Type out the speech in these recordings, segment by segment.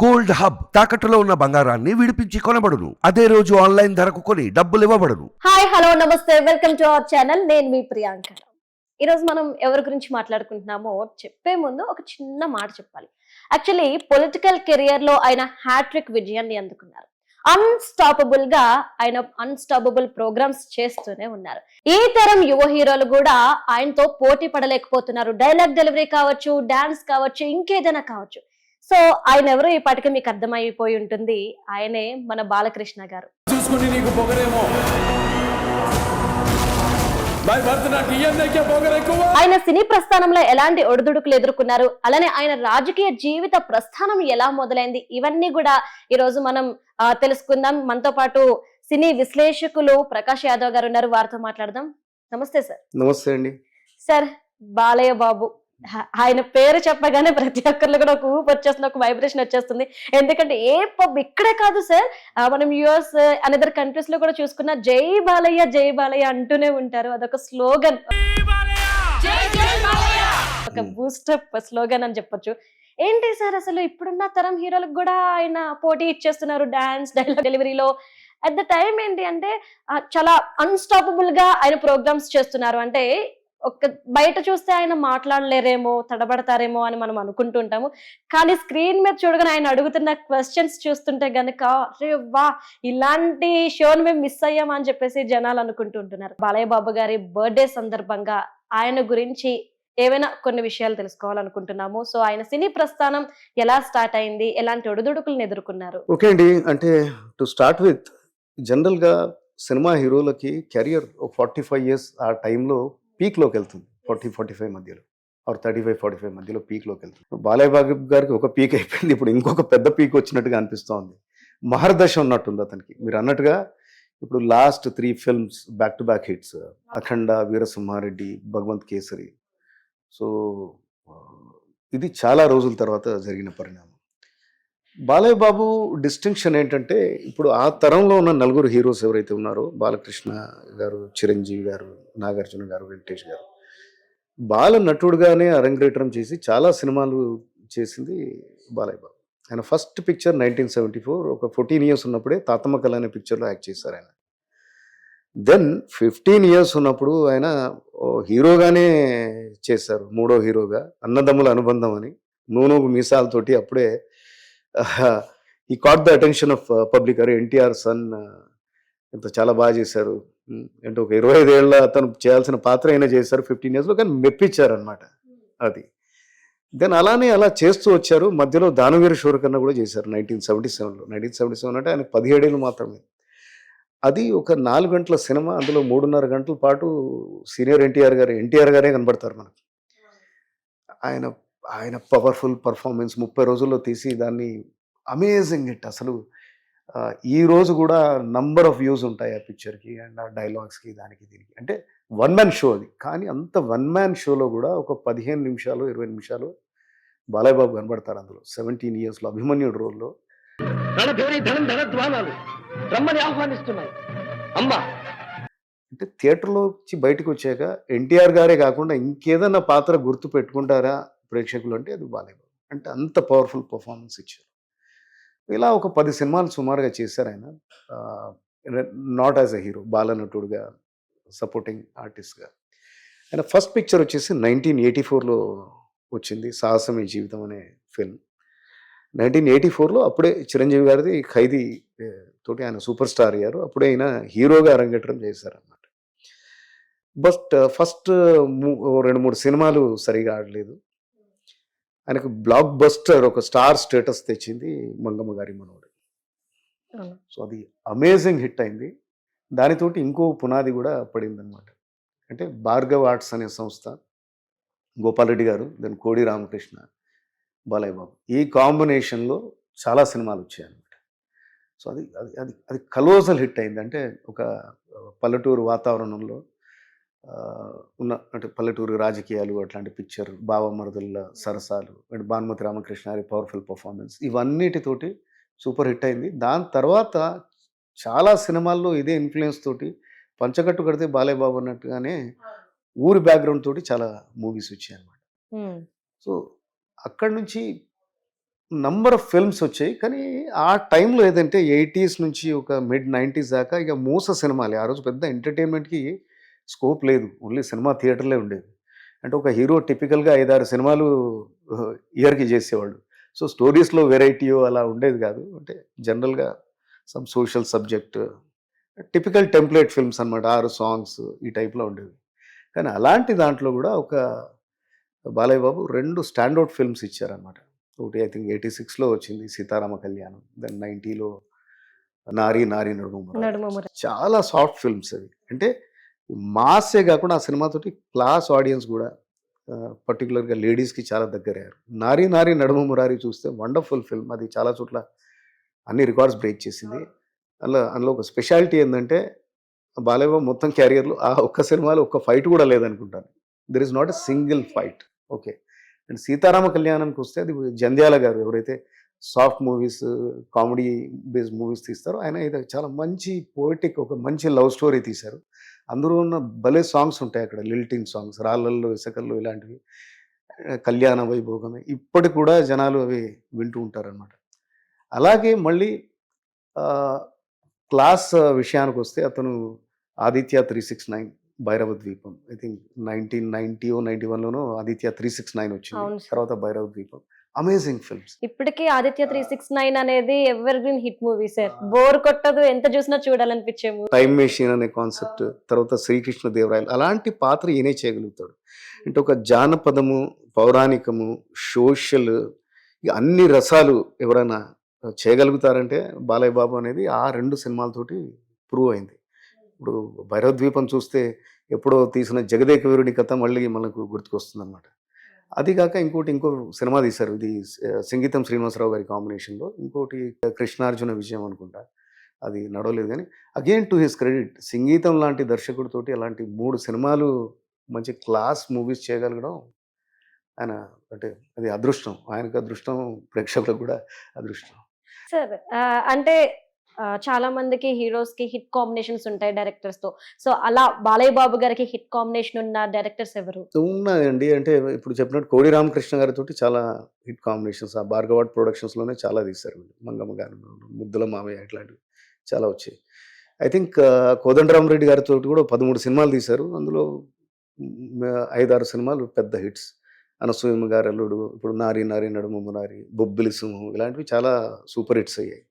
Gold hub తాకట్టులో ఉన్న బంగారాన్ని విడిపించి కొనబడును. అదే రోజు ఆన్లైన్ ధరకు కొని డబ్బులు ఇవ్వబడును. హాయ్ హలో నమస్తే. Welcome to our channel. నేను మీ ప్రియాంక. ఈరోజు మనం ఎవరి గురించి మాట్లాడుకుంటున్నామో చెప్పే ముందు ఒక చిన్న మాట చెప్పాలి. యాక్చువల్లీ పొలిటికల్ కెరియర్లో ఆయన హ్యాట్రిక్ విజయాన్ని అందుకున్నారు. అన్స్టాపబుల్గా ఆయన అన్స్టాపబుల్ ప్రోగ్రామ్స్ చేస్తూనే ఉన్నారు. ఈ తరం యువ హీరోలు కూడా ఆయనతో పోటీ పడలేకపోతున్నారు. డైలాగ్ డెలివరీ కావచ్చు డాన్స్ కావచ్చు ఇంకేదైనా కావచ్చు. సో ఆయన ఎవరు ఈ పాటికి మీకు అర్థమైపోయి ఉంటుంది. ఆయనే మన బాలకృష్ణ గారు. చూసుకుని నీకు పొగరేమో. ఆయన సినీ ప్రస్థానంలో ఎలాంటి ఒడిదుడుకులు ఎదుర్కొన్నారు? అలానే ఆయన రాజకీయ జీవిత ప్రస్థానం ఎలా మొదలైంది? ఇవన్నీ కూడా ఈ రోజు మనం తెలుసుకుందాం. మనతో పాటు సినీ విశ్లేషకులు ప్రకాష్ యాదవ్ గారు ఉన్నారు. వారితో మాట్లాడదాం. నమస్తే సార్. నమస్తే అండి. సార్ బాలయ్య బాబు. ఆయన పేరు చెప్పగానే ప్రతి ఒక్కరిలో కూడా ఒక ఊపు వచ్చేస్తుంది ఒక వైబ్రేషన్ వచ్చేస్తుంది. ఎందుకంటే ఏ పబ్ ఇక్కడే కాదు సార్ మనం యుఎస్ అనదర్ కంట్రీస్లో కూడా చూసుకున్న జై బాలయ్య జై బాలయ్య అంటూనే ఉంటారు. అదొక స్లోగన్ ఒక బూస్టప్ స్లోగన్ అని చెప్పొచ్చు. ఏంటి సార్ అసలు ఇప్పుడున్న తరం హీరోలకు కూడా ఆయన పోటీ ఇచ్చేస్తున్నారు డాన్స్ డైలాగ్ డెలివరీలో అట్ ద టైం ఏంటి అంటే చాలా అన్స్టాపబుల్గా ఆయన ప్రోగ్రామ్స్ చేస్తున్నారు. అంటే ఒక బయట చూస్తే ఆయన మాట్లాడలేరేమో తడబడతారేమో అని మనం అనుకుంటుంటాము. కానీ స్క్రీన్ మీద చూడగానే ఆయన అడుగుతున్న క్వశ్చన్స్ చూస్తుంటే గనక అరే వా ఇలాంటి షోని మేము మిస్ అయ్యామా? అని చెప్పేసి జనాలు అనుకుంటుంటున్నారు బాలయ్య బాబు గారి బర్త్డే సందర్భంగా ఆయన గురించి ఏవైనా కొన్ని విషయాలు తెలుసుకోవాలనుకుంటున్నాము. సో ఆయన సినీ ప్రస్థానం ఎలా స్టార్ట్ అయింది? ఎలాంటి ఒడిదుడుకులను ఎదుర్కొన్నారు? ఓకే అండి. అంటే టు స్టార్ట్ విత్ జనరల్గా సినిమా హీరోలకి కెరియర్ ఫార్టీ ఫైవ్ ఇయర్స్ ఆ టైంలో పీక్లోకి వెళ్తుంది ఫార్టీ ఫార్టీ ఫైవ్ మధ్యలో. Or thirty five forty five మధ్యలో పీక్లోకి వెళ్తుంది బాలయ్య బాబు గారికి ఒక పీక్ అయిపోయింది. ఇప్పుడు ఇంకొక పెద్ద పీక్ వచ్చినట్టుగా అనిపిస్తోంది. మహర్దశ ఉన్నట్టుంది అతనికి. మీరు అన్నట్టుగా ఇప్పుడు last three films back to back hits Akhanda Veera Simha Reddy Bhagavanth Kesari. So ఇది చాలా రోజుల తర్వాత జరిగిన పరిణామం. బాలయ్య బాబు డిస్టింక్షన్ ఏంటంటే ఇప్పుడు ఆ తరంలో ఉన్న నలుగురు హీరోస్ ఎవరైతే ఉన్నారో బాలకృష్ణ గారు చిరంజీవి గారు నాగార్జున గారు వెంకటేష్ గారు బాల నటుడుగానే అరంగేట్రం చేసి చాలా సినిమాలు చేసింది బాలయ్య బాబు. ఆయన first picture nineteen seventy four ఒక ఫోర్టీన్ ఇయర్స్ ఉన్నప్పుడే తాతమ్మ కళ అనే పిక్చర్లో యాక్ట్ చేశారు ఆయన. దెన్ ఫిఫ్టీన్ ఇయర్స్ ఉన్నప్పుడు ఆయన ఓ హీరోగానే చేశారు మూడో హీరోగా అన్నదమ్ముల అనుబంధం అని నూనె మీసాలతోటి అప్పుడే ఈ caught the attention of public అరే ఎన్టీఆర్ సన్ ఇంత uh, చాలా బాగా చేశారు. Hmm, అంటే ఒక ఇరవై ఐదేళ్ళ అతను చేయాల్సిన పాత్ర అయినా చేశారు ఫిఫ్టీన్ ఇయర్స్లో కానీ మెప్పించారు అనమాట అది. దెన్ అలానే అలా చేస్తూ వచ్చారు. మధ్యలో దానవీర శూరకర్ణ కూడా చేశారు నైన్టీన్ సెవెంటీ సెవెన్లో నైన్టీన్ సెవెంటీ సెవెన్ అంటే ఆయన పదిహేడేళ్ళు మాత్రమే. అది ఒక నాలుగు గంటల సినిమా అందులో మూడున్నర గంటల పాటు సీనియర్ ఎన్టీఆర్ గారు ఎన్టీఆర్ గారే కనబడతారు మనకి. ఆయన ఆయన పవర్ఫుల్ పర్ఫార్మెన్స్ ముప్పై రోజుల్లో తీసి దాన్ని అమేజింగ్ హిట్. అసలు ఈ రోజు కూడా నంబర్ ఆఫ్ వ్యూస్ ఉంటాయి ఆ పిక్చర్కి అండ్ ఆ డైలాగ్స్కి దానికి దీనికి. అంటే వన్ మ్యాన్ షో అది. కానీ అంత వన్ మ్యాన్ షోలో కూడా ఒక పదిహేను నిమిషాలు ఇరవై నిమిషాలు బాలయ్య బాబు కనబడతారు అందులో. సెవెంటీన్ ఇయర్స్లో అభిమన్యుడు రోల్లో. అంటే థియేటర్లోంచి బయటకు వచ్చాక ఎన్టీఆర్ గారే కాకుండా ఇంకేదన్నా పాత్ర గుర్తు పెట్టుకుంటారా? ప్రేక్షకులు అంటే అది బాలయ్య అంటే అంత పవర్ఫుల్ పర్ఫార్మెన్స్ ఇచ్చారు. ఇలా ఒక పది సినిమాలు సుమారుగా చేశారు ఆయన. నాట్ యాజ్ అ హీరో బాలనటుడుగా సపోర్టింగ్ ఆర్టిస్ట్గా. ఆయన ఫస్ట్ పిక్చర్ వచ్చేసి నైన్టీన్ ఎయిటీ ఫోర్లో వచ్చింది సాహసమే జీవితం అనే ఫిల్మ్. నైన్టీన్ ఎయిటీ ఫోర్లో అప్పుడే చిరంజీవి గారిది ఖైదీ తోటి ఆయన సూపర్ స్టార్ అయ్యారు. అప్పుడే ఆయన హీరోగా అరంగేట్రం చేశారన్నమాట. బట్ ఫస్ట్ రెండు మూడు సినిమాలు సరిగా ఆడలేదు. ఆయనకు బ్లాక్ బస్టర్ ఒక స్టార్ స్టేటస్ తెచ్చింది మంగమ్మ గారి మనోడు. సో అది అమేజింగ్ హిట్ అయింది. దానితోటి ఇంకో పునాది కూడా పడింది అనమాట అంటే భార్గవ్ ఆర్ట్స్ అనే సంస్థ గోపాలరెడ్డి గారు దెన్ కోడి రామకృష్ణ బాలయ్య బాబు ఈ కాంబినేషన్లో చాలా సినిమాలు వచ్చాయి అనమాట సో అది అది అది అది కలోజల్ హిట్ అయింది. అంటే ఒక పల్లెటూరు వాతావరణంలో ఉన్న అంటే పల్లెటూరు రాజకీయాలు అట్లాంటి picture బావమరుదుల Sarasalu and Bhanumathi Ramakrishna గారి పవర్ఫుల్ పర్ఫార్మెన్స్ ఇవన్నిటితోటి సూపర్ హిట్ అయింది. దాని తర్వాత చాలా సినిమాల్లో ఇదే ఇన్ఫ్లుయెన్స్ తోటి పంచకట్టు కడితే బాలయ్య బాబు అన్నట్టుగానే ఊరి బ్యాక్గ్రౌండ్ తోటి చాలా మూవీస్ వచ్చాయి అనమాట. సో అక్కడి నుంచి నంబర్ ఆఫ్ ఫిల్మ్స్ వచ్చాయి. కానీ ఆ టైంలో ఏదంటే ఎయిటీస్ నుంచి ఒక మిడ్ నైంటీస్ దాకా ఇక మూస సినిమాలే. ఆ రోజు పెద్ద ఎంటర్టైన్మెంట్కి స్కోప్ లేదు. ఓన్లీ సినిమా థియేటర్లే ఉండేది అంటే ఒక హీరో టిపికల్గా ఐదారు సినిమాలు ఇయర్కి చేసేవాళ్ళు. సో స్టోరీస్లో వెరైటీయో అలా ఉండేది కాదు. అంటే జనరల్గా some social subject typical template films అన్నమాట. ఆరు సాంగ్స్ ఈ టైప్లో ఉండేవి. కానీ అలాంటి దాంట్లో కూడా ఒక బాలయ్య బాబు రెండు స్టాండౌట్ ఫిల్మ్స్ ఇచ్చారనమాట ఒకటి ఐ థింక్ ఎయిటీ సిక్స్లో వచ్చింది సీతారామ కళ్యాణం. దెన్ నైంటీలో నారీ నారీ నడుము చాలా సాఫ్ట్ ఫిల్మ్స్ అవి. అంటే మాసే కాకుండా ఆ సినిమాతోటి క్లాస్ ఆడియన్స్ కూడా పర్టికులర్గా లేడీస్కి చాలా దగ్గరయ్యారు. నారీ నారీ నడుము మురారి చూస్తే వండర్ఫుల్ ఫిల్మ్. అది చాలా చోట్ల అన్ని రికార్డ్స్ బ్రేక్ చేసింది. అందులో అందులో ఒక స్పెషాలిటీ ఏంటంటే బాలయ్య మొత్తం క్యారియర్లో ఆ ఒక్క సినిమాలో ఒక్క ఫైట్ కూడా లేదనుకుంటాను. There is not a single fight. Okay. And Seetharama కళ్యాణంకి వస్తే అది జంధ్యాల గారు ఎవరైతే soft movies comedy based movies తీస్తారో ఆయన ఇది చాలా మంచి పోయిటిక్ ఒక మంచి లవ్ స్టోరీ తీశారు. అందులో ఉన్న భలే సాంగ్స్ ఉంటాయి అక్కడ. లిల్టింగ్ సాంగ్స్ రాళ్ళల్లో ఇసుకల్లో ఇలాంటివి. కళ్యాణ వైభోగమే. ఇప్పటికి కూడా జనాలు అవి వింటూ ఉంటారనమాట అలాగే మళ్ళీ క్లాస్ విషయానికి వస్తే అతను Aditya three six nine Bhairava Dweepam I think nineteen ninety ninety వన్లోనో Aditya three six nine వచ్చింది. తర్వాత భైరవ ద్వీపం అమేజింగ్ ఫిల్మ్స్ ఇప్పటికీ ఆదిత్య త్రీ సిక్స్ నైన్ అనేది evergreen hit movie sir bore కొట్టదు ఎంత చూసినా చూడాలనిపించే టైం మెషిన్ అనే కాన్సెప్ట్ తర్వాత శ్రీకృష్ణ దేవరాయలు అలాంటి పాత్ర ఈయనే చేయగలుగుతాడు. అంటే ఒక జానపదము పౌరాణికము సోషల్ అన్ని రసాలు ఎవరైనా చేయగలుగుతారంటే బాలయ్య బాబు అనేది ఆ రెండు సినిమాలతోటి ప్రూవ్ అయింది. ఇప్పుడు భైరవ ద్వీపం చూస్తే ఎప్పుడో తీసిన జగదేక వీరుడి కథ మళ్ళీ మనకు గుర్తుకొస్తుంది అనమాట అది కాక ఇంకోటి ఇంకో సినిమా తీశారు. ఇది సంగీతం శ్రీనివాసరావు గారి కాంబినేషన్లో. ఇంకోటి కృష్ణార్జున విజయం అనుకుంటా. అది నడవలేదు కానీ అగైన్ టు హిస్ క్రెడిట్ సంగీతం లాంటి దర్శకుడితోటి అలాంటి మూడు సినిమాలు మంచి క్లాస్ మూవీస్ చేయగలగడం ఆయన అంటే అది అదృష్టం. ఆయనకు అదృష్టం ప్రేక్షకులకు కూడా అదృష్టం. సార్ అంటే చాలా మందికి హీరోస్కి హిట్ కాంబినేషన్స్ ఉంటాయి డైరెక్టర్స్తో. సో అలా బాలయ్య బాబు గారికి హిట్ కాంబినేషన్ ఉన్న డైరెక్టర్స్ ఎవరు? ఉన్నాయండి. అంటే ఇప్పుడు చెప్పినట్టు కోడి రామకృష్ణ గారితో చాలా హిట్ కాంబినేషన్స్ ఆ భార్గవాడ్ ప్రొడక్షన్స్లోనే చాలా తీశారు. మంగమ్మ గారు ముద్దుల మామయ్య ఇట్లాంటివి చాలా వచ్చాయి. ఐ థింక్ కోదండరామరెడ్డి గారితో కూడా పదమూడు సినిమాలు తీశారు. అందులో ఐదారు సినిమాలు పెద్ద హిట్స్. అనసూయమ్మ గారు అల్లుడు ఇప్పుడు నారి నారి నడుము నారి బొబ్బిలి సింహం ఇలాంటివి చాలా సూపర్ హిట్స్ అయ్యాయి.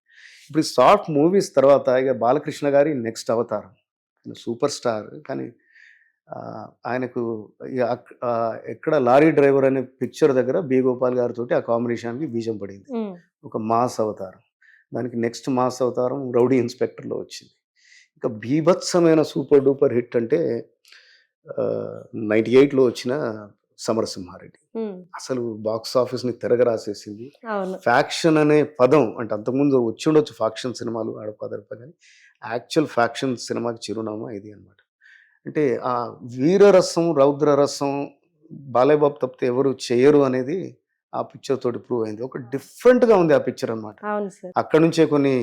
ఇప్పుడు సాఫ్ట్ మూవీస్ తర్వాత ఇక బాలకృష్ణ గారి నెక్స్ట్ అవతారం. Superstar. కానీ ఆయనకు ఎక్కడ లారీ డ్రైవర్ అనే పిక్చర్ దగ్గర బి గోపాల్ గారితో ఆ కాంబినేషన్కి బీజం పడింది. ఒక మాస్ అవతారం. దానికి నెక్స్ట్ మాస్ అవతారం రౌడీ ఇన్స్పెక్టర్లో వచ్చింది. ఇంకా బీభత్సమైన సూపర్ డూపర్ హిట్ అంటే నైంటీ ఎయిట్లో వచ్చిన సమరసింహారెడ్డి. అసలు బాక్స్ ఆఫీస్ని తిరగరాసేసింది. అవును. ఫ్యాక్షన్ అనే పదం అంటే అంతకుముందు వచ్చి ఉండొచ్చు ఫ్యాక్షన్ సినిమాలు అడపదడప కానీ యాక్చువల్ ఫ్యాక్షన్ సినిమాకి చిరునామా ఇది అన్నమాట. అంటే ఆ వీరరసం రౌద్రరసం బాలయ్య బాబు తప్పితే ఎవరు చేయరు అనేది ఆ పిక్చర్ తోటి ప్రూవ్ అయింది. ఒక డిఫరెంట్గా ఉంది ఆ పిక్చర్ అన్నమాట. అవును సార్. అక్కడ నుంచే కొన్ని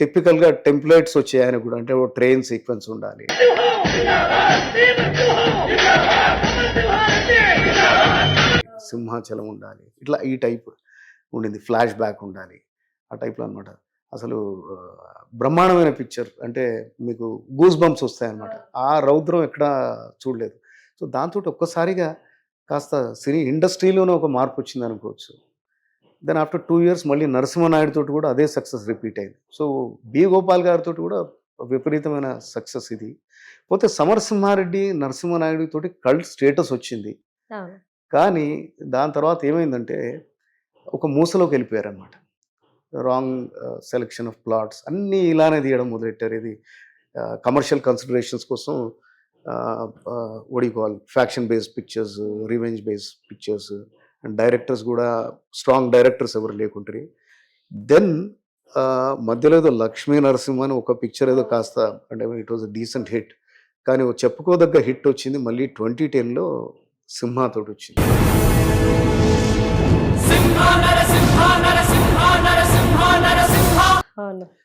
టిపికల్గా టెంప్లెట్స్ వచ్చాయి ఆయన కూడా అంటే ట్రైన్ సీక్వెన్స్ ఉండాలి. సింహాచలం ఉండాలి. ఇట్లా ఈ టైప్ ఉండింది. ఫ్లాష్ బ్యాక్ ఉండాలి. ఆ టైప్లో అనమాట అసలు బ్రహ్మాండమైన పిక్చర్. అంటే మీకు గూస్ బంప్స్ వస్తాయన్నమాట. ఆ. రౌద్రం ఎక్కడ చూడలేదు. సో దాంతో ఒక్కసారిగా కాస్త సినీ ఇండస్ట్రీలోనే ఒక మార్పు వచ్చింది అనుకోవచ్చు. దెన్ ఆఫ్టర్ టూ ఇయర్స్ మళ్ళీ నరసింహనాయుడు తోటి కూడా అదే సక్సెస్ రిపీట్ అయింది. So B. గోపాల్ గారితో కూడా విపరీతమైన సక్సెస్ ఇది. పోతే సమరసింహారెడ్డి నరసింహనాయుడు తోటి కల్ట్ స్టేటస్ వచ్చింది. కానీ దాని తర్వాత ఏమైందంటే ఒక మూసలోకి వెళ్ళిపోయారనమాట రాంగ్ సెలెక్షన్ ఆఫ్ ప్లాట్స్ అన్నీ ఇలానే తీయడం మొదలెట్టారు. ఇది కమర్షియల్ కన్సిడరేషన్స్ కోసం call faction based pictures revenge based pictures and directors కూడా స్ట్రాంగ్ డైరెక్టర్స్ ఎవరు లేకుంటారు. దెన్ మధ్యలో ఏదో లక్ష్మీ నరసింహ అని ఒక పిక్చర్ ఏదో కాస్త అంటే it was a decent hit కానీ చెప్పుకోదగ్గ హిట్ వచ్చింది. మళ్ళీ ట్వంటీ టెన్లో సింహాతోటి వచ్చింది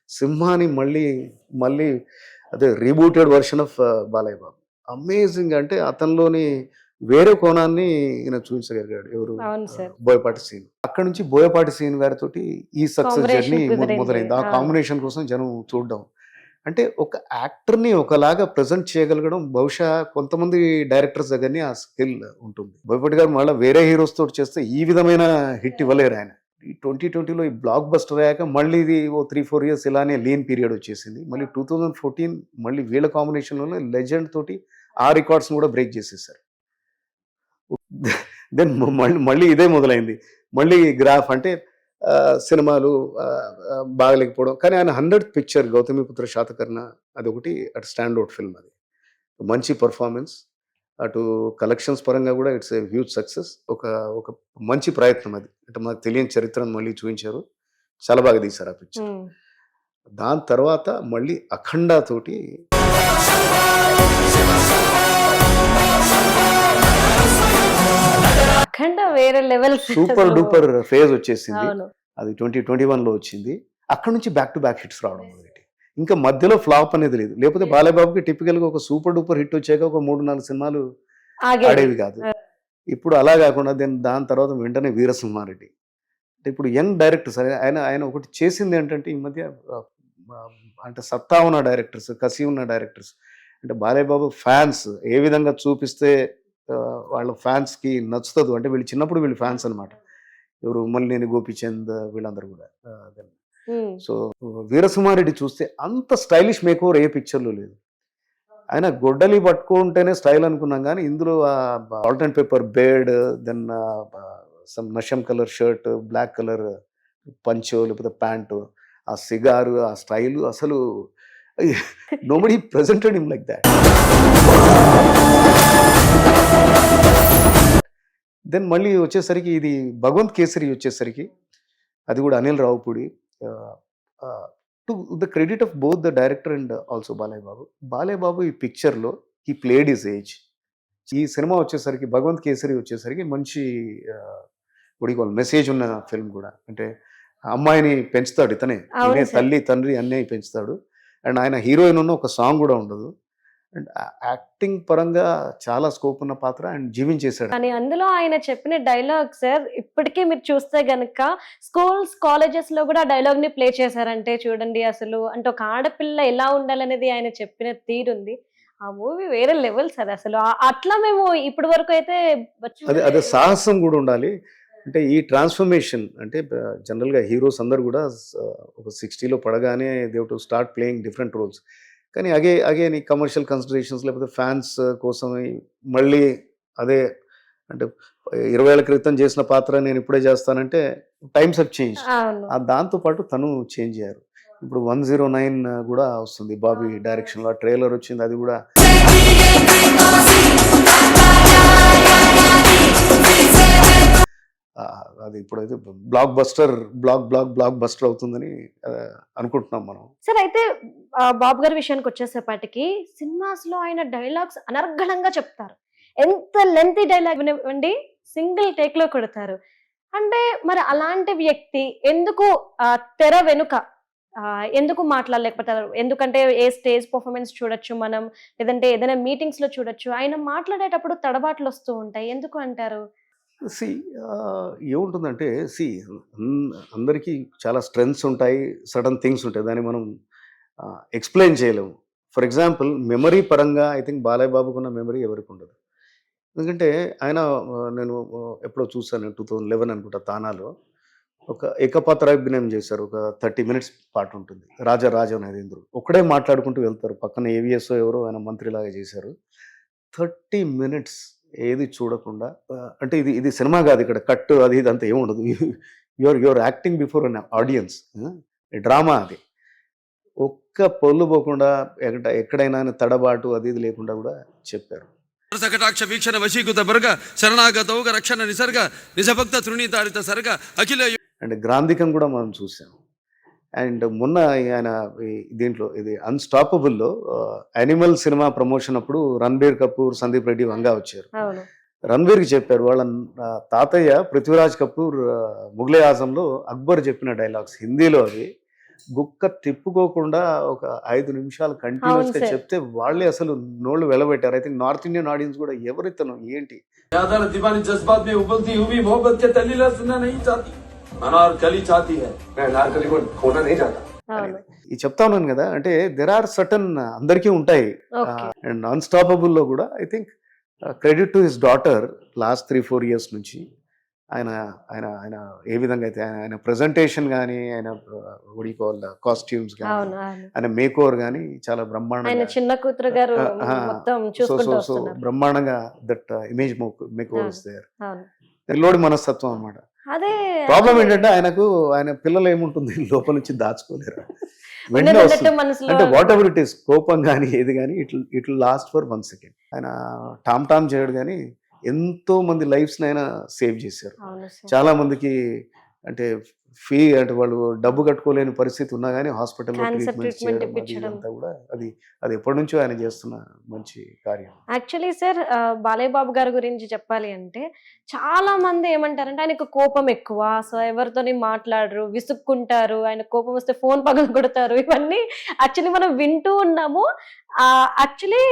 సింహాని మళ్ళీ మళ్ళీ అదే rebooted version of Balayya Babu amazing అంటే అతనిలోని వేరే కోణాన్ని ఈయన చూపించగలిగాడు ఎవరు? బోయపాటి సీన్. అక్కడ నుంచి బోయపాటి సీన్ గారితో ఈ సక్సెస్ జర్నీ. మొదలైంది. ఆ. కాంబినేషన్ కోసం జనం చూడడం. అంటే ఒక యాక్టర్ని ఒకలాగా ప్రజెంట్ చేయగలగడం బహుశా కొంతమంది డైరెక్టర్స్ దగ్గరనే ఆ స్కిల్ ఉంటుంది. బోయపాటి గారు మళ్ళీ వేరే హీరోస్ తోటి చేస్తే ఈ విధమైన హిట్ ఇవ్వలేరు ఆయన. ఈ ట్వంటీ ట్వంటీలో ఈ బ్లాక్ బస్టర్ అయ్యాక మళ్ళీ ఇది ఓ త్రీ ఫోర్ ఇయర్స్ ఇలానే లీన్ పీరియడ్ వచ్చేసింది. మళ్ళీ టూ థౌజండ్ ఫోర్టీన్ మళ్ళీ వీళ్ళ కాంబినేషన్లోనే లెజెండ్ తోటి ఆ రికార్డ్స్ కూడా బ్రేక్ చేసేసారు. దెన్ మళ్ళీ మళ్ళీ ఇదే మొదలైంది. మళ్ళీ గ్రాఫ్ అంటే సినిమాలు బాగలేకపోవడం. కానీ ఆయన హండ్రెడ్ పిక్చర్ గౌతమిపుత్ర శాతకర్ణ అది ఒకటి అటు స్టాండ్ అవుట్ ఫిల్మ్ అది. మంచి పర్ఫార్మెన్స్. అటు కలెక్షన్స్ పరంగా కూడా ఇట్స్ ఏ హ్యూజ్ సక్సెస్. ఒక ఒక మంచి ప్రయత్నం అది. అంటే మనకు తెలియని చరిత్రను మళ్ళీ చూపించారు. చాలా బాగా తీశారు ఆ పిక్చర్. దాని తర్వాత మళ్ళీ అఖండ అఖండ వేరే లెవెల్ సూపర్ డూపర్ ఫేజ్ వచ్చేసింది. అది ట్వంటీ ట్వంటీ వన్లో వచ్చింది. అక్కడ నుంచి బ్యాక్ టు బ్యాక్ హిట్స్ రావడం ఇంకా మధ్యలో ఫ్లాప్ అనేది లేదు. లేకపోతే బాలయ్యబాబుకి టిపికల్గా ఒక సూపర్ డూపర్ హిట్ వచ్చాక ఒక మూడు నాలుగు సినిమాలు ఆడేవి కాదు. ఇప్పుడు అలా కాకుండా దాని దాని తర్వాత వెంటనే వీరసింహారెడ్డి. అంటే ఇప్పుడు యంగ్ డైరెక్టర్స్ ఆయన ఆయన ఒకటి చేసింది ఏంటంటే ఈ మధ్య అంటే సత్తా ఉన్న డైరెక్టర్స్ కసి ఉన్న డైరెక్టర్స్. అంటే బాలయ్య బాబు ఫ్యాన్స్ ఏ విధంగా చూపిస్తే వాళ్ళ ఫ్యాన్స్కి నచ్చుతుంది. అంటే వీళ్ళు చిన్నప్పుడు వీళ్ళు ఫ్యాన్స్ అనమాట ఎవరు మల్లినేని గోపిచంద్ వీళ్ళందరూ కూడా. సో వీరసింహారెడ్డి చూస్తే అంత స్టైలిష్ మేక్ ఓవర్ ఏ పిక్చర్లో లేదు. ఆయన గొడ్డలి పట్టుకుంటేనే స్టైల్ అనుకున్నాం కానీ ఇందులో salt and pepper beard then some నషం colour shirt black colour పంచో లేకపోతే ప్యాంటు ఆ సిగారు ఆ స్టైల్ అసలు nobody presented him like that. Then మళ్ళీ వచ్చేసరికి ఇది భగవంత్ కేసరి వచ్చేసరికి అది కూడా Anil Ravipudi to the credit of both the director and also Balayya Babu Balayya Babu ఈ పిక్చర్లో ఈ ప్లేడ్ ఇస్ ఏజ్ ఈ సినిమా వచ్చేసరికి భగవంత్ కేసరి వచ్చేసరికి మంచి ఉడికోవాలి మెసేజ్ ఉన్న ఫిల్మ్ కూడా. అంటే అమ్మాయిని పెంచుతాడు ఇతనే. తల్లి తండ్రి అన్నీ పెంచుతాడు. అండ్ ఆయన హీరోయిన్ ఉన్న ఒక సాంగ్ కూడా ఉండదు. అండ్ యాక్టింగ్ పరంగా చాలా స్కోప్ ఉన్న పాత్ర అండ్ జీవించేశాడు. కానీ అందులో ఆయన చెప్పిన డైలాగ్ సార్ ఇప్పటికీ మీరు చూస్తే గనక స్కూల్స్ కాలేజెస్లో కూడా డైలాగ్ని ప్లే చేశారంటే చూడండి అసలు అంటే ఒక ఆడపిల్ల ఎలా ఉండాలనేది ఆయన చెప్పిన తీరుంది ఆ మూవీ వేరే లెవెల్ సార్ అసలు. అట్లా మేము ఇప్పటి వరకు అయితే అదే అదే సాహసం కూడా ఉండాలి. అంటే ఈ ట్రాన్స్ఫర్మేషన్ అంటే జనరల్గా హీరోస్ అందరు కూడా ఒక సిక్స్టీలో పడగానే Dev to start playing different roles. కానీ అగే అగే నీ కమర్షియల్ కన్సిడరేషన్స్ లేకపోతే ఫ్యాన్స్ కోసం మళ్ళీ అదే అంటే ఇరవై ఏళ్ళ క్రితం చేసిన పాత్ర నేను ఇప్పుడే చేస్తానంటే టైమ్స్ అప్ చేంజ్ దాంతో పాటు తను చేంజ్ అయ్యారు ఇప్పుడు వన్ జీరో నైన్ కూడా వస్తుంది బాబీ డైరెక్షన్లో ఆ ట్రైలర్ వచ్చింది అది కూడా అది ఇప్పుడైతే blockbuster block block blockbuster అవుతుందని అనుకుంటున్నాం మనం. సార్ అయితే బాబు గారి విషయానికి వచ్చేసేపాటికి సినిమాస్లో ఆయన డైలాగ్స్ అనర్గళంగా చెప్తారు. ఎంత లెంత్ డైలాగ్ వినివ్వండి సింగిల్ టేక్లో కొడతారు. అంటే మరి అలాంటి వ్యక్తి ఎందుకు తెర వెనుక ఎందుకు మాట్లాడలేకపోతారు? ఎందుకంటే ఏ స్టేజ్ పర్ఫార్మెన్స్ చూడొచ్చు మనం లేదంటే ఏదైనా మీటింగ్స్లో చూడొచ్చు ఆయన మాట్లాడేటప్పుడు తడబాట్లు వస్తూ ఉంటాయి. ఎందుకు అంటారు? సి ఏముంటుందంటే సి అందరికీ చాలా స్ట్రెంగ్స్ ఉంటాయి సడన్ థింగ్స్ ఉంటాయి దాన్ని మనం ఎక్స్ప్లెయిన్ చేయలేము. ఫర్ ఎగ్జాంపుల్ మెమరీ పరంగా ఐ థింక్ బాలయ్య బాబుకున్న మెమరీ ఎవరికి ఉండదు ఎందుకంటే ఆయన నేను ఎప్పుడో చూసాను టూ థౌజండ్ లెవెన్ అనుకుంటా తానాలో. ఒక ఏకపాత్ర అభినయం చేశారు ఒక థర్టీ మినిట్స్ పాట ఉంటుంది రాజా రాజా అనేది ఇందులో ఒక్కడే మాట్లాడుకుంటూ వెళ్తారు పక్కన ఏవిఎస్ఓ ఎవరో ఆయన మంత్రిలాగా చేశారు. థర్టీ మినిట్స్ ఏది చూడకుండా అంటే ఇది ఇది సినిమా కాదు ఇక్కడ కట్ అది ఇది అంతా ఏముండదు. Your your acting before an audience drama అది. ఒక్క పొల్లు పోకుండా ఎక్కడ ఎక్కడైనా తడబాటు అది ఇది లేకుండా కూడా చెప్పారు. సకటాక్ష వీక్షణ వశీకృత బర్గ శరణాగతౌగ రక్షణ నిసర్గ నిజభక్త తృణీతారిత సర్గ అఖిల అండ్ గ్రాంధికం కూడా మనం చూసాం. అండ్ మొన్న ఆయన దీంట్లో ఇది అన్స్టాపబుల్లో యానిమల్ సినిమా ప్రమోషన్ అప్పుడు రణబీర్ కపూర్ సందీప్ రెడ్డి వంగా వచ్చారు. రణబీర్కి చెప్పారు వాళ్ళ తాతయ్య పృథ్వీరాజ్ కపూర్ ముగ్లే ఆజంలో అక్బర్ చెప్పిన డైలాగ్స్ హిందీలో అవి. గుక్క తిప్పుకోకుండా ఒక ఐదు నిమిషాలు కంటిన్యూస్గా చెప్తే వాళ్ళే అసలు నోళ్ళు వెలబెట్టారు. I think North Indian audience కూడా ఎవరితను ఏంటి? మే మొహబ్బత్ కే సున్నా నహీ అనార్కలి చాతి అనార్కలి చెప్తా ఉన్నాను కదా అంటే దెర్ ఆర్ సటన్ అందరికీ ఉంటాయి అండ్ అన్స్టాపబుల్లో కూడా I think credit to his daughter last three four years నుంచి ఆయన ఆయన ఆయన ఏ విధంగా అయితే ఆయన ప్రజెంటేషన్ కానీ ఆయన ఉడికోల్ కాస్ట్యూమ్స్ కానీ ఆయన మేకోవర్ కానీ చాలా బ్రహ్మాండంగా చిన్న కూతురు గారు సో సో సో బ్రహ్మాండంగా that image makeover is there Lodi మనస్తత్వం అనమాట అదే ప్రాబ్లం ఏంటంటే ఆయనకు ఆయన పిల్లలు ఏముంటుంది? లోపల నుంచి దాచుకోలేరు. వెంటనే అంటే వాట్ ఎవర్ ఇట్ ఈస్ కోపం కానీ ఏది కానీ it it last for one second ఆయన టామ్ టామ్ చేయడు కానీ ఎంతో మంది లైఫ్స్ ఆయన సేవ్ చేశారు. చాలా మందికి అంటే ఫీ అంటే వాళ్ళు డబ్బు కట్టుకోలేని పరిస్థితి ఉన్నా కానీ హాస్పిటల్లో ట్రీట్మెంట్ చేయడం కూడా అది అది ఎప్పటి నుంచో ఆయన చేస్తున్న మంచి కార్యం. యాక్చువల్లీ సార్ బాలయ్య బాబు గారి గురించి చెప్పాలి అంటే చాలా మంది ఏమంటారంటే ఆయనకు కోపం ఎక్కువ. సో ఎవరితోని మాట్లాడరు విసుక్కుంటారు ఆయన కోపం వస్తే ఫోన్ పగలు కొడతారు ఇవన్నీ యాక్చువల్లీ మనం వింటూ ఉన్నాము. యాక్చువల్లీ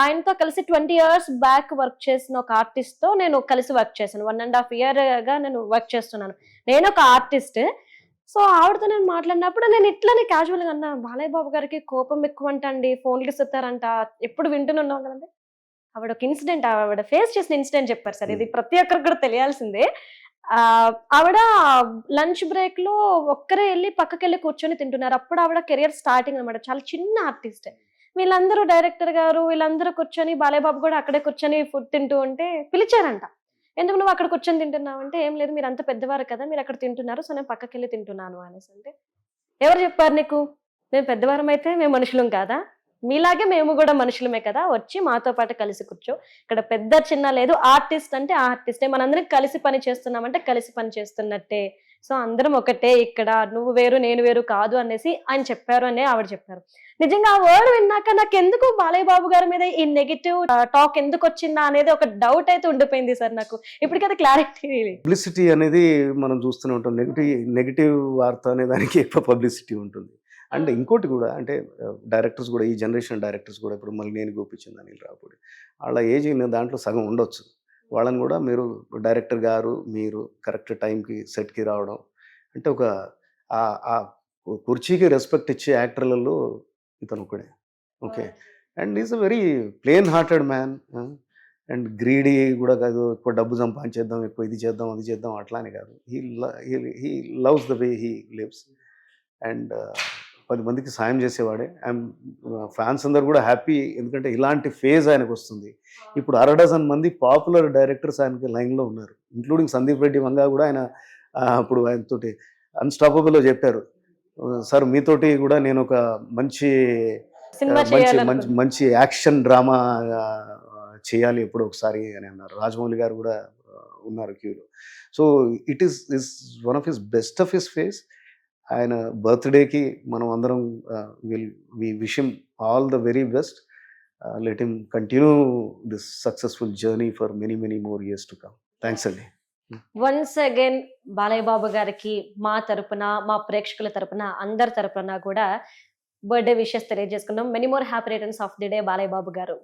ఆయనతో కలిసి ట్వంటీ ఇయర్స్ బ్యాక్ వర్క్ చేసిన ఒక ఆర్టిస్ట్తో నేను కలిసి వర్క్ చేశాను. వన్ అండ్ హాఫ్ ఇయర్గా నేను వర్క్ చేస్తున్నాను. నేను ఒక ఆర్టిస్ట్. సో ఆవిడతో నేను మాట్లాడినప్పుడు నేను ఇట్లానే క్యాజువల్గా అన్నా బాలయ్య బాబు గారికి కోపం ఎక్కువ అంటండి ఫోన్లు ఇస్తారంట ఎప్పుడు వింటున్నాం కదండి? ఆవిడ ఒక ఇన్సిడెంట్ ఆవిడ ఫేస్ చేసిన ఇన్సిడెంట్ చెప్పారు సార్. ఇది ప్రతి ఒక్కరికి కూడా తెలియాల్సిందే. ఆ, ఆవిడ లంచ్ బ్రేక్లో ఒక్కరే వెళ్ళి పక్కకి వెళ్ళి కూర్చొని తింటున్నారు. అప్పుడు ఆవిడ కెరియర్ స్టార్టింగ్ అనమాట. చాలా చిన్న ఆర్టిస్ట్ వీళ్ళందరూ డైరెక్టర్ గారు వీళ్ళందరూ కూర్చొని బాలయ్య బాబు కూడా అక్కడే కూర్చొని ఫుడ్ తింటూ ఉంటే పిలిచారంట. ఎందుకు నువ్వు అక్కడ కూర్చొని తింటున్నావు? అంటే ఏం లేదు మీరు అంత పెద్దవారు కదా మీరు అక్కడ తింటున్నారు సో నేను పక్కకి వెళ్ళి తింటున్నాను అనేసి అంటే ఎవరు చెప్పారు నీకు? మేము పెద్దవారం అయితే మేము మనుషులం కాదా? మీలాగే మేము కూడా మనుషులమే కదా వచ్చి మాతో పాటు కలిసి కూర్చో. ఇక్కడ పెద్ద చిన్న లేదు ఆర్టిస్ట్ అంటే ఆర్టిస్టే మనందరం కలిసి పని చేస్తున్నామంటే కలిసి పని చేస్తున్నట్టే. సో అందరం ఒకటే ఇక్కడ నువ్వు వేరు నేను వేరు కాదు అనేసి ఆయన చెప్పారు అనే ఆవిడ చెప్పారు. నిజంగా ఆ వర్డ్ విన్నాక నాకు ఎందుకు బాలయ్య బాబు గారి మీద ఈ నెగిటివ్ టాక్ ఎందుకు వచ్చిందా అనేది ఒక డౌట్ అయితే ఉండిపోయింది సార్ నాకు. ఇప్పటికైతే క్లారిటీ పబ్లిసిటీ అనేది మనం చూస్తూనే ఉంటాం. నెగిటివ్ నెగిటివ్ వార్త అనే దానికి ఎక్కువ పబ్లిసిటీ ఉంటుంది. అండ్ ఇంకోటి కూడా అంటే డైరెక్టర్స్ కూడా ఈ జనరేషన్ డైరెక్టర్స్ కూడా ఇప్పుడు మళ్ళీ నేను గోపించింది అనిల్ రావుపూడి వాళ్ళ ఏజ్ దాంట్లో సగం ఉండొచ్చు. వాళ్ళని కూడా మీరు డైరెక్టర్ గారు మీరు కరెక్ట్ టైంకి సెట్కి రావడం. అంటే ఒక ఆ- కుర్చీకి రెస్పెక్ట్ ఇచ్చే యాక్టర్లలో ఇతను ఒకడే. Okay. And is a very plain hearted man. And greedy కూడా కాదు ఎక్కువ డబ్బు సంపాదించేద్దాం ఎక్కువ ఇది చేద్దాం అది చేద్దాం అట్లానే కాదు. He he loves the way he lives. And పది మందికి సాయం చేసేవాడే. అండ్ ఫ్యాన్స్ అందరు కూడా హ్యాపీ. ఎందుకంటే ఇలాంటి ఫేజ్ ఆయనకు వస్తుంది. ఇప్పుడు అర డజన్ మంది పాపులర్ డైరెక్టర్స్ ఆయనకి లైన్లో ఉన్నారు. ఇంక్లూడింగ్ సందీప్ రెడ్డి వంగా కూడా ఆయన అప్పుడు ఆయనతోటి అన్స్టాపబుల్లో చెప్పారు. సార్ మీతోటి కూడా నేను ఒక మంచి మంచి మంచి మంచి యాక్షన్ డ్రామా చేయాలి ఎప్పుడు ఒకసారి అని అన్నారు. రాజమౌళి గారు కూడా ఉన్నారు క్యూలో. So it is is one of his best of his phase ఆయన బర్త్డేకి మనం అందరం will we wish him all the very best let him continue this successful journey for many many more years to come thanks అండి once again Balayya Babu గారికి మా తరపున మా ప్రేక్షకుల తరపున అందరి తరపున కూడా birthday wishes తెలియజేసుకున్నాం many more happy returns of the day Balayya Babu గారు.